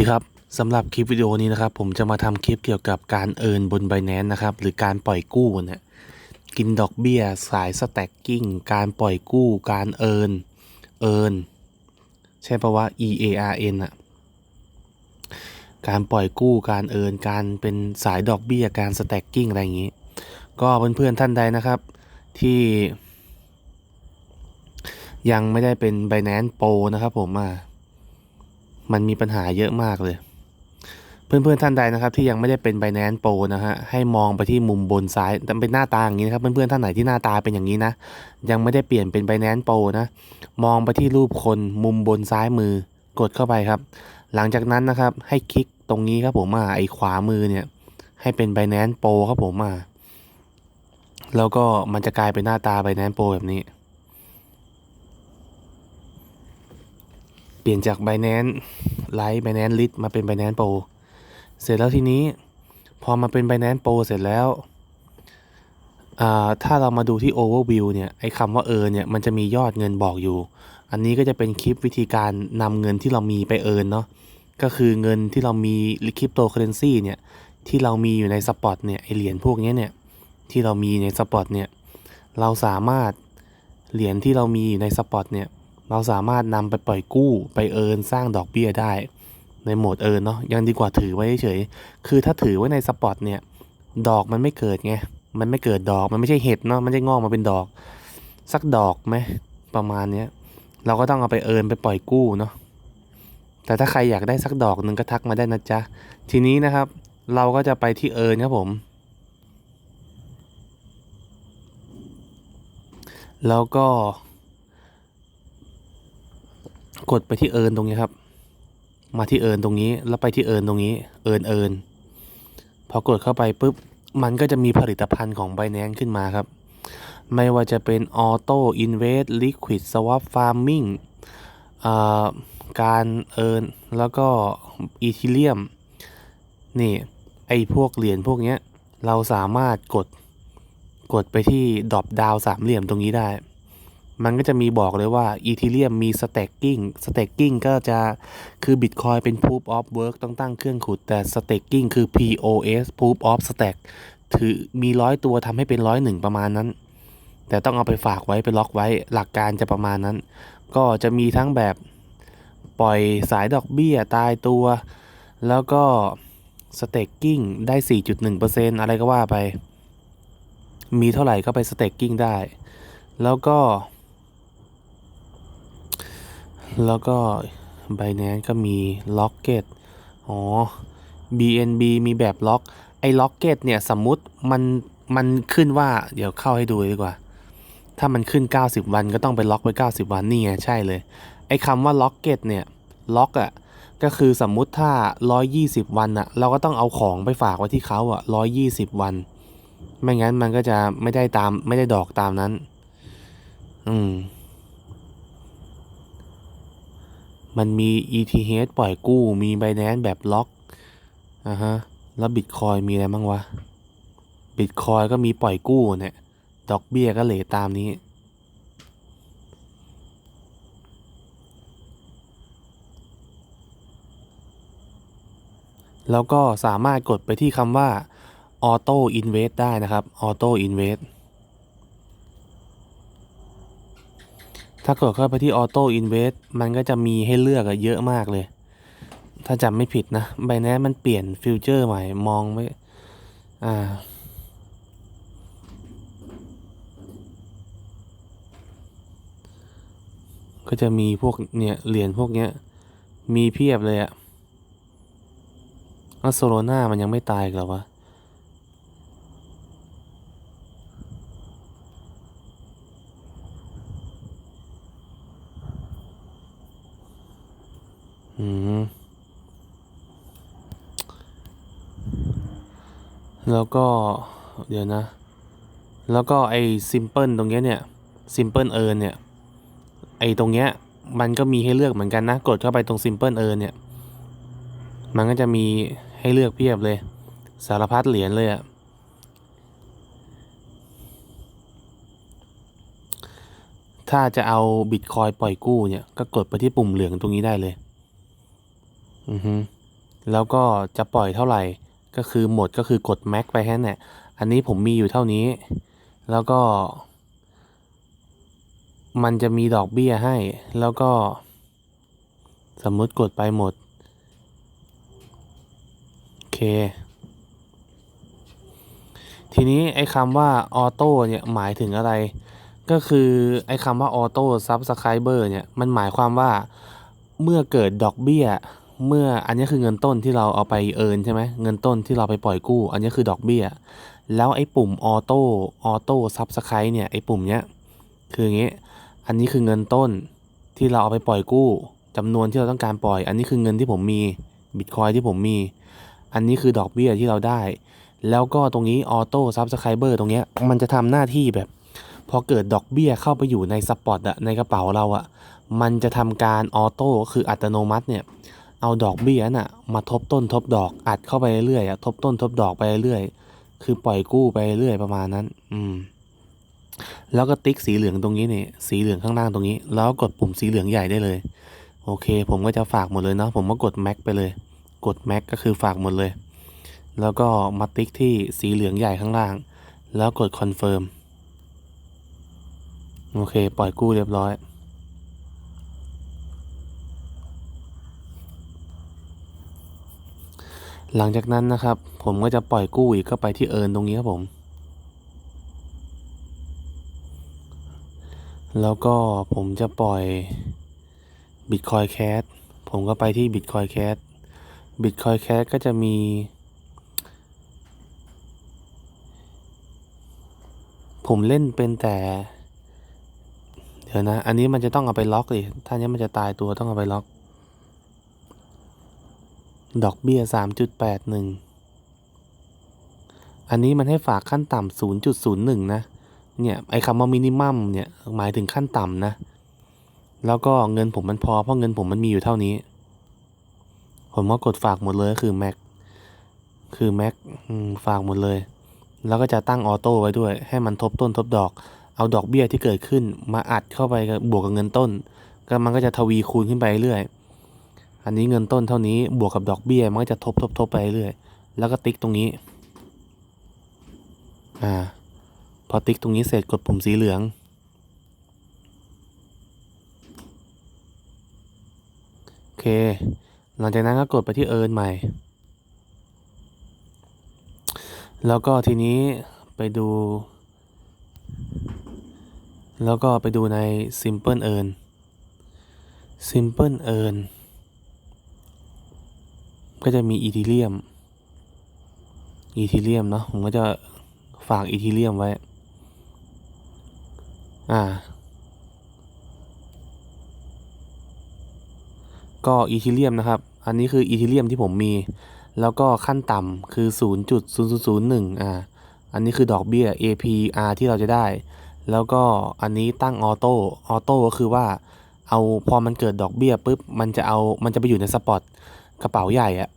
ดีครับสำหรับคลิปวิดีโอนี้นะครับ ผมจะมาทำคลิปเกี่ยวกับการเอินบน b บ n a n c e นะครับ หรือการปล่อยกู้เนี่ยกินดอกเบี้ยสายสแต็กกิ้งการปล่อยกู้ การเอินเอินใช่ปะว่า E A R N อะการปล่อยกู้การเอินการเป็นสายดอกเบี้ยการสแต็กกิ้งอะไรอย่างนี้ ก็เพื่อนๆท่านใดนะครับ ที่ยังไม่ได้เป็น Binance Pro นะครับผมอะ มันมีปัญหาเยอะมากเลย เพื่อนๆท่านใดนะครับ ที่ยังไม่ได้เป็น Binance Pro นะฮะให้มองไปที่มุมบนซ้ายแต่เป็นหน้าตาอย่างนี้นะครับเพื่อนๆท่านไหนที่หน้าตาเป็นอย่างนี้นะ ยังไม่ได้เปลี่ยนเป็น Binance Pro นะ มองไปที่รูปคนมุมบนซ้ายมือกดเข้าไปครับ หลังจากนั้นนะครับให้คลิกตรงนี้ครับผมอะไอ้ขวามือเนี่ย ให้เป็น Binance Pro ครับผมอะแล้วก็มันจะกลายเป็นหน้าตา Binance Pro แบบนี้ เป ลี่ยนจาก Binance Lite Binance l i t มาเป็น Binance Pro เสร็จแล้วทีนี้ พอมาเป็น Binance Pro เสร็จแล้วถ้าเรามาดูที่ Overview เนี่ยไอ้คำว่า earn เนี่ยมันจะมียอดเงินบอกอยู่ อันนี้ก็จะเป็นคลิปวิธีการนำเงินที่เรามีไป earn เนาะก็คือเงินที่เรามีคริปโตเคอเรนซีเนี่ยที่เรามีอยู่ในสปอตเนี่ยไอเหรียญพวกนี้เนี่ยที่เรามีในสปอตเนี่ยเราสามารถเหรียญที่เรามีอยู่ในสปอตเนี่ย เราสามารถนำไปปล่อยกู้ไปเอินสร้างดอกเบี้ยได้ ในโหมดเอินเนาะยังดีกว่าถือไว้เฉย คือถ้าถือไว้ในสปอตเนี่ย ดอกมันไม่เกิดไง มันไม่เกิดดอก มันไม่ใช่เห็ดเนาะ มันไม่ใช่งอกมาเป็นดอก สักดอกไหมประมาณเนี้ย เราก็ต้องเอาไปเอินไปปล่อยกู้เนาะ แต่ถ้าใครอยากได้สักดอกหนึ่งก็ทักมาได้นะจ๊ะ ทีนี้นะครับ เราก็จะไปที่เอินครับผม แล้วก็ กดไปที่เอินตรงนี้ครับ มาที่เอินตรงนี้ แล้วไปที่เอินตรงนี้ เอินเอินพอกดเข้าไปปุ๊บ มันก็จะมีผลิตภัณฑ์ของ b บ n a n c e ขึ้นมาครับ ไม่ว่าจะเป็น Auto Invest Liquid Swap Farming อ่าการเอินแล้วก็ Ethereum นี่ ไอพวกเหรียญพวกเนี้ยเราสามารถกดกดไปที่ดรอปดาวสามเหลี่ยมตรงนี้ได้ มันก็จะมีบอกเลยว่า Ethereum มี Staking Staking ก็จะคือ Bitcoin เป็น Proof of Work ต้องตั้งเครื่องขุดแต่ Staking คือ POS Proof of Stack ถือมีร้อยตัวทำให้เป็นร้อยหนึ่งประมาณนั้น แต่ต้องเอาไปฝากไว้ไปล็อกไว้หลักการจะประมาณนั้น ก็จะมีทั้งแบบปล่อยสายดอกเบี้ยตายตัว แล้วก็ Staking ได้ 4.1%อะไรก็ว่าไป มีเท่าไหร่ก็ไป Staking ได้ แล้วก็ แล้วก็ Binance ก็มี Locket อ๋อ BNB มีแบบล็อก ไอ้ Locket เนี่ยสมมุติมันมันขึ้นว่าเดี๋ยวเข้าให้ดูดีกว่า ถ้ามันขึ้น 90 วันก็ต้องไปล็อกไว้ 90 วันนี่ไงใช่เลย ไอ้คำว่า Locket เนี่ยล็อกอะ่ะก็คือสมมุติถ้า 120 วันอะเราก็ต้องเอาของไปฝากไว้ที่เขาอะ่ะ120 วัน ไม่งั้นมันก็จะไม่ได้ตามไม่ได้ดอกตามนั้น อืม มันมี ETH ปล่อยกู้ มี Binance แบบล็อกอ่าฮะ แล้ว Bitcoin มีอะไรบ้างวะ Bitcoin ก็มีปล่อยกู้เนี่ย ดอกเบี้ยก็เหลตามนี้ แล้วก็สามารถกดไปที่คำว่า Auto Invest ได้นะครับ Auto Invest ถ้ากดเข้าไปที่ Auto Invest มันก็จะมีให้เลือกเยอะมากเลย ถ้าจำไม่ผิดนะ b บ n a n c e มันเปลี่ยนฟิวเจอร์ใหม่มองไม่อ่าก็จะมีพวกเนี่ยเหรียญพวกเนี้ย มีเพียบเลยอะแล้วโซโลนามันยังไม่ตายอีกเหรอวะ อืม แล้วก็เดี๋ยวนะ แล้วก็ไอ้ซิมเพิลตรงเนี้ยเนี่ยซิมเพิลเอิร์เนี่ย ไอ้ตรงเนี้ยมันก็มีให้เลือกเหมือนกันนะ กดเข้าไปตรงซิมเพิลเอิร์เนี่ย มันก็จะมีให้เลือกเพียบเลย สารพัดเหรียญเลยอะถ้าจะเอาบิตคอยปล่อยกู้เนี่ย ก็กดไปที่ปุ่มเหลืองตรงนี้ได้เลย อือฮึแล้วก็จะปล่อยเท่าไหร่ ก็คือหมดก็คือกดแม็กไปแค่นั้นแหละอันนี้ผมมีอยู่เท่านี้ แล้วก็ มันจะมีดอกเบี้ยให้ แล้วก็ สมมติกดไปหมด โอเค ทีนี้ไอ้คำว่าออโต้เนี่ยหมายถึงอะไร ก็คือไอ้คำว่าออโต้ซับสไครเบอร์เนี่ย มันหมายความว่าเมื่อเกิดดอกเบี้ย เมื่ออันนี้คือเงินต้นที่เราเอาไปเอินใช่ไหมเงินต้นที่เราไปปล่อยกู้ อันนี้คือดอกเบี้ย แล้วไอ้ปุ่มออโต้ออโต้ซับสไคร์เนี่ยไอ้ปุ่มเนี้ยคืออย่างงี้อันนี้คือเงินต้นที่เราเอาไปปล่อยกู้จำนวนที่เราต้องการปล่อย อันนี้คือเงินที่ผมมีบิตคอยที่ผมมี อันนี้คือดอกเบี้ยที่เราได้ แล้วก็ตรงนี้ออโต้ซับสไครเบอร์ตรงเนี้ยมันจะทำหน้าที่แบบ พอเกิดดอกเบี้ยเข้าไปอยู่ในสปอตอะในกระเป๋าเราอะมันจะทำการออโต้คืออัตโนมัติเนี่ย เอาดอกเบี้ยน่ะมาทบต้นทบดอกอัดเข้าไปเรื่อยๆอะทบต้นทบดอกไปเรื่อยๆคือปล่อยกู้ไปเรื่อยประมาณนั้น อืม แล้วก็ติ๊กสีเหลืองตรงนี้เนี่ยสีเหลืองข้างล่างตรงนี้ แล้วกดปุ่มสีเหลืองใหญ่ได้เลย โอเค ผมก็จะฝากหมดเลยเนาะผมก็กดแม็กไปเลย กดแม็กก็คือฝากหมดเลย แล้วก็มาติ๊กที่สีเหลืองใหญ่ข้างล่าง แล้วกดคอนเฟิร์มโอเค ปล่อยกู้เรียบร้อย หลังจากนั้นนะครับ ผมก็จะปล่อยกู้อีกก็ไปที่เอิร์นตรงนี้ครับผม แล้วก็ผมจะปล่อย Bitcoin Cash ผมก็ไปที่ Bitcoin Cash Bitcoin Cash ก็จะมี ผมเล่นเป็นแต่ เดี๋ยวนะ อันนี้มันจะต้องเอาไปล็อกดิถ้านี้มันจะตายตัวต้องเอาไปล็อก ดอกเบี้ยสามจุดแปดหนึ่งอันนี้มันให้ฝากขั้นต่ำศูนย์จุดศูนย์หนึ่งนะ เนี่ย ไอ้คำว่ามินิมัมเนี่ย หมายถึงขั้นต่ำนะ แล้วก็เงินผมมันพอ เพราะเงินผมมันมีอยู่เท่านี้ ผมก็กดฝากหมดเลยคือแม็กคือแม็กฝากหมดเลย แล้วก็จะตั้งออโต้ไว้ด้วย ให้มันทบต้นทบดอก เอาดอกเบี้ยที่เกิดขึ้นมาอัดเข้าไปกับบวกกับเงินต้น ก็มันก็จะทวีคูณขึ้นไปเรื่อย อันนี้เงินต้นเท่านี้บวกกับดอกเบี้ยมันก็จะทบทบทบไปเรื่อยแล้วก็ติ๊กตรงนี้ อ่า พอติ๊กตรงนี้เสร็จกดปุ่มสีเหลือง โอเค หลังจากนั้นก็กดไปที่เอิร์นใหม่ แล้วก็ทีนี้ไปดู แล้วก็ไปดูใน Simple Earn Simple Earn ก็จะมีอีทีเรียมอีทีเรียมเนาะผมก็จะฝากอีทีเรียมไว้ อ่า ก็อีทีเรียมนะครับ อันนี้คืออีทีเรียมที่ผมมี แล้วก็ขั้นต่ำคือ 0.0001 อ่า อันนี้คือดอกเบี้ย APR ที่เราจะได้ แล้วก็อันนี้ตั้งออโต้ ออโต้ก็คือว่า เอาพอมันเกิดดอกเบี้ยปุ๊บ มันจะเอา มันจะไปอยู่ในสปอต กระเป๋าใหญ่อะ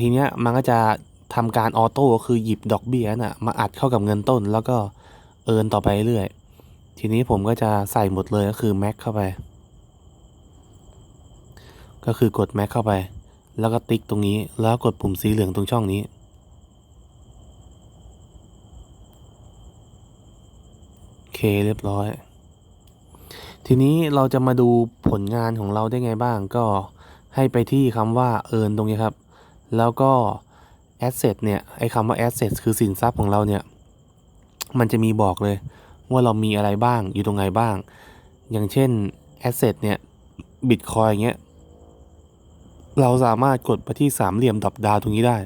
ทีเนี้ยมันก็จะทำการออโต้คือหยิบดอกเบี้ยน่ะมาอัดเข้ากับเงินต้น แล้วก็เอินต่อไปเรื่อย ทีนี้ผมก็จะใส่หมดเลยก็คือแม็กเข้าไป ก็คือกดแม็กเข้าไป แล้วก็ติ๊กตรงนี้ แล้วกดปุ่มสีเหลืองตรงช่องนี้ โอเคเรียบร้อย ทีนี้เราจะมาดูผลงานของเราได้ไงบ้างก็ ให้ไปที่คำว่า earn ตรงนี้ครับ แล้วก็ asset เนี่ย ไอ้คำว่า asset คือสินทรัพย์ของเราเนี่ย มันจะมีบอกเลย ว่าเรามีอะไรบ้าง อยู่ตรงไหนบ้าง อย่างเช่น asset เนี่ย bitcoin เงี้ย เราสามารถกดไปที่สามเหลี่ยมดับดาวตรงนี้ได้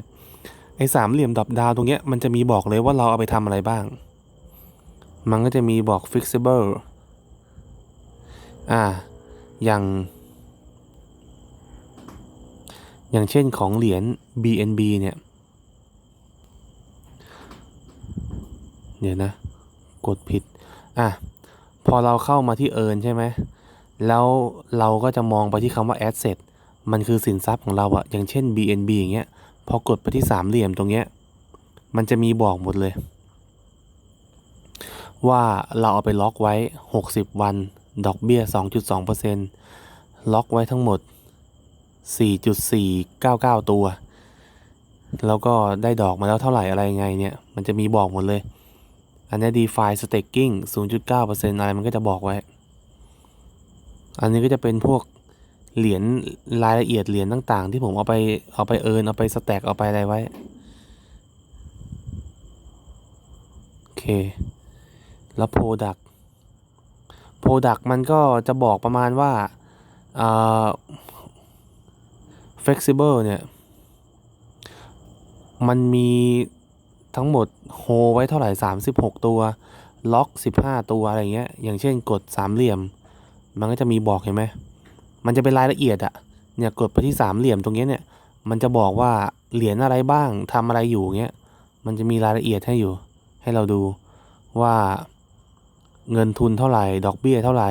ไอ้สามเหลี่ยมดับดาวตรงเนี้ย มันจะมีบอกเลยว่าเราเอาไปทำอะไรบ้าง มันก็จะมีบอก flexible อ่า อย่าง อย่างเช่นของเหรียญ BNB เนี่ย เดี๋ยวนะ กดผิด อะ พอเราเข้ามาที่ Earn ใช่ไหม แล้วเราก็จะมองไปที่คำว่า Asset มันคือสินทรัพย์ของเราอะอย่างเช่น BNB อย่างเงี้ย พอกดไปที่สามเหลี่ยมตรงเนี้ย มันจะมีบอกหมดเลย ว่าเราเอาไปล็อกไว้ 60 วัน ดอกเบี้ย 2.2%ล็อกไว้ทั้งหมด 4.499 ตัว แล้วก็ได้ดอกมาแล้วเท่าไหร่อะไรไงเนี่ย มันจะมีบอกหมดเลย อันนี้ DeFi Staking 0.9%อะไรมันก็จะบอกไว้ อันนี้ก็จะเป็นพวกเหรียญรายละเอียดเหรียญต่างๆ ที่ผมเอาไปเอาไปเอินเอาไปสแต็กเอาไปอะไรไว้ โอเค แล้ว Product Product มันก็จะบอกประมาณว่าอ่า Flexible เนี่ย มันมีทั้งหมดโฮไว้เท่าไหร่ 36 ตัว ล็อก 15 ตัวอะไรเงี้ย อย่างเช่นกดสามเหลี่ยม มันก็จะมีบอกเห็นไหม มันจะเป็นรายละเอียดอะเนี่ยกดไปที่สามเหลี่ยมตรงเนี้ยเนี่ย มันจะบอกว่าเหรียญอะไรบ้างทำอะไรอยู่เงี้ย มันจะมีรายละเอียดให้อยู่ ให้เราดูว่าเงินทุนเท่าไหร่ ดอกเบี้ยเท่าไหร่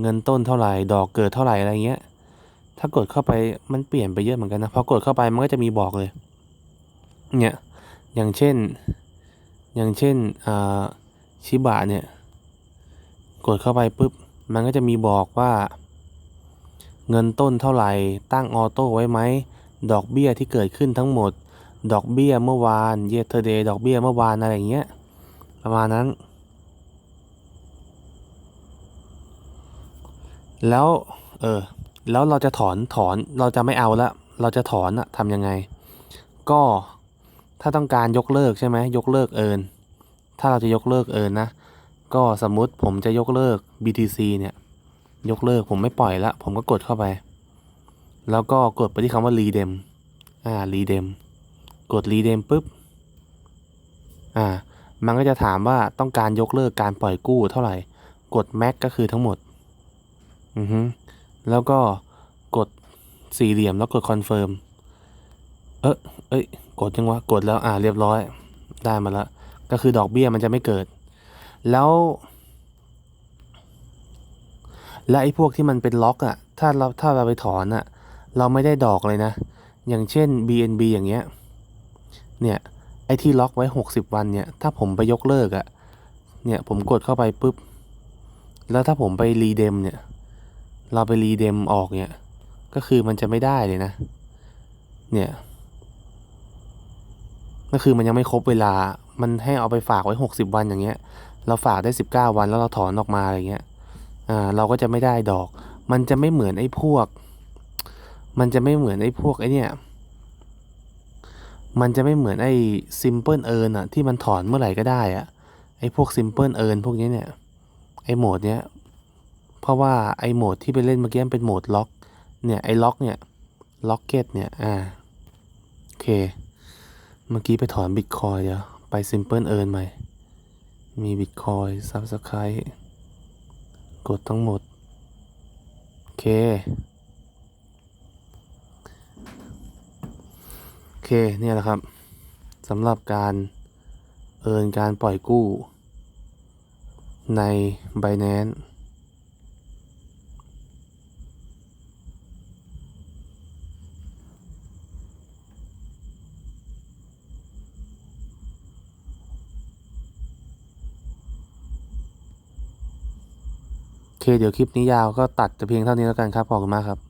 เงินต้นเท่าไหร่ ดอกเกิดเท่าไหร่อะไรเงี้ย ถ้ากดเข้าไปมันเปลี่ยนไปเยอะเหมือนกันนะพอกดเข้าไปมันก็จะมีบอกเลย เนี่ยอย่างเช่น อย่างเช่นอ่าชิบะเนี่ย กดเข้าไปปุ๊บมันก็จะมีบอกว่า เงินต้นเท่าไหร่ตั้งออโต้ไว้ไหมดอกเบี้ยที่เกิดขึ้นทั้งหมด ดอกเบี้ยเมื่อวานเยเ e เดย์ดอกเบี้ยเมื่อวานอะไรอย่างเงี้ยประมาณนั้น แล้ว เออ แล้วเราจะถอนถอนเราจะไม่เอาละเราจะถอนอะทำยังไง ก็ถ้าต้องการยกเลิกใช่ไหมยกเลิกเอินถ้าเราจะยกเลิกเอินนะก็สมมุติผมจะยกเลิก BTC เนี่ย ยกเลิกผมไม่ปล่อยละผมก็กดเข้าไป แล้วก็กดไปที่คำว่า redeem อ่า redeem กด redeem ปุ๊บอ่ามันก็จะถามว่าต้องการยกเลิกการปล่อยกู้เท่าไหร่ กด max ก็คือทั้งหมด อือฮึ แล้วก็กดสี่เหลี่ยมแล้วกด confirm เออเอ้ย กดยังวะ กดแล้วอ่าเรียบร้อย ได้มาแล้ว ก็คือดอกเบี้ยมันจะไม่เกิด แล้ว และไอ้พวกที่มันเป็นล็อกอะ่ะถ้าเราถ้าเราไปถอนอะ่ะเราไม่ได้ดอกเลยนะ อย่างเช่น BNB อย่างเงี้ย เนี่ย ไอ้ที่ล็อกไว้ 60 วันเนี่ย ถ้าผมไปยกเลิกอะเนี่ย ผมกดเข้าไปปุ๊บ แล้วถ้าผมไปรีเดมเนี่ย เราไปรีเดมออกเนี่ย ก็คือมันจะไม่ได้เลยนะ เนี่ย ก็คือมันยังไม่ครบเวลา มันให้เอาไปฝากไว้ 60 วันอย่างเงี้ย เราฝากได้ 19 วันแล้วเราถอนออกมาอะไรเงี้ย อ่า เราก็จะไม่ได้ดอก มันจะไม่เหมือนไอ้พวก มันจะไม่เหมือนไอ้พวกไอ้เนี่ย มันจะไม่เหมือนไอ้ simple earn อะที่มันถอนเมื่อไหร่ก็ได้อะไอ้พวก simple earn พวกนี้เนี่ย ไอ้โหมดเนี้ย เพราะว่าไอ้โหมดที่ไปเล่นเมื่อกี้เป็นโหมดล็อกเนี่ยไอ้ล็อกเนี่ยล็อกเก็ตเนี่ยอ่าโอเค เมื่อกี้ไปถอนบิตคอยเดี๋ยวไป Simple Earn ใหม่ มีบิตคอย Subscribe กดทั้งหมด โอเค โอเค เนี่ยแหละครับสำหรับการเอินการปล่อยกู้ใน Binance เคเดี๋ยวคลิปนี้ยาวก็ตัดแต่เพียงเท่านี้แล้วกันครับขอบคุณมากครับ